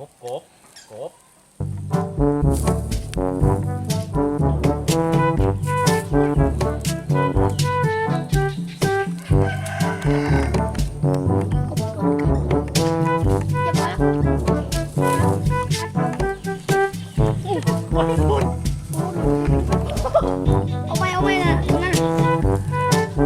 บกบกบเอาไปเอาไปนะตรงนั้นน่ะ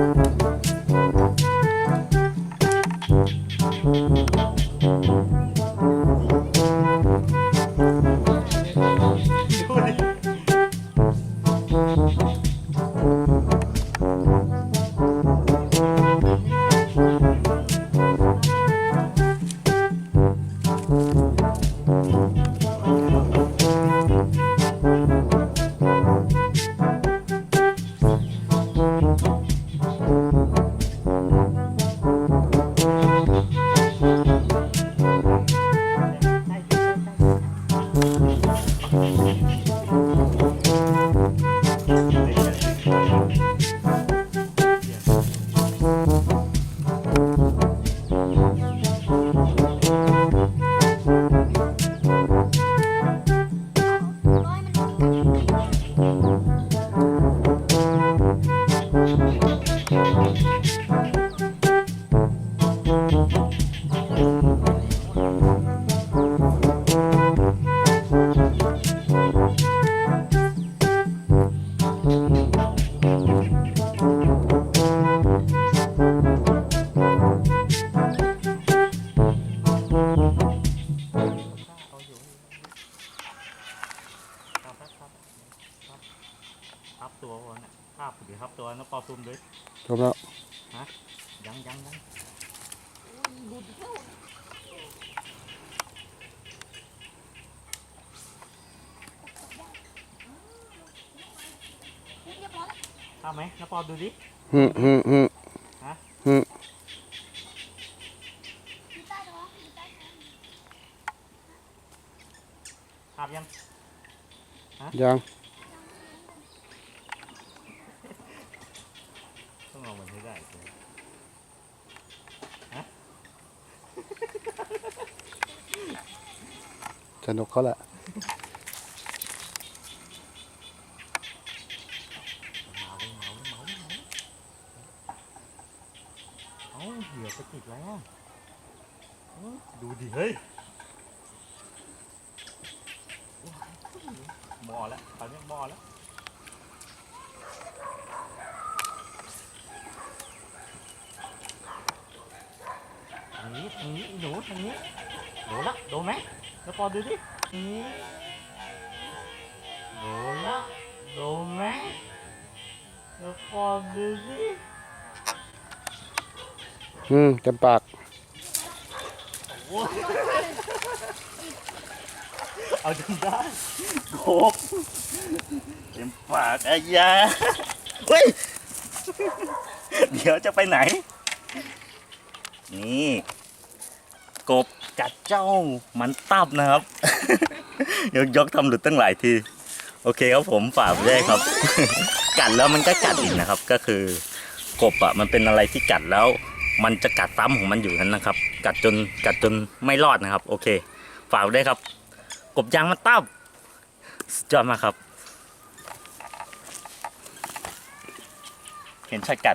เอาอยู่ครับครับครับครับครับตัวก่อนนะภาพดีครับตัวนะปอซูมด้วยจบแล้ว ฮะ ยังยังยัง ภาพไหมนะปอดูดิฮึฮึฮึฮะฮึภาพยังยังต้องเอามันให้ได้ ใช่ไหมสนุกเขาแหละเหมาเหเหมาเหมาเอ้าเหยื่อไปติดแล้วดูดิเฮ้ยมอแล้วตอนนี้มอแล้วทางนี้ทางนี้หนูทางนี้โดนละโดนไหม แล้วปอดูดิทางนี้โดนละโดนไหมแล้วปอดูดิอืมเต็มปากเอาจนได้โคกเต็มปากอายาเฮ้ย เดี๋ยวจะไปไหน นี่ กบ กัดเจ้ามันตับนะครับ ยกยกทำหลุดตั้งหลายที โอเคครับผมฝากไว้ด้วยครับ กัดแล้วมันก็กัดอีกนะครับ ก็คือกบอะมันเป็นอะไรที่กัดแล้ว มันจะกัดซ้ำของมันอยู่นั้นนะครับ กัดจนกัดจนไม่รอดนะครับ โอเค ฝากไว้ด้วยครับ กบยางมันตับสุดยอดมากครับ เห็นชายกัด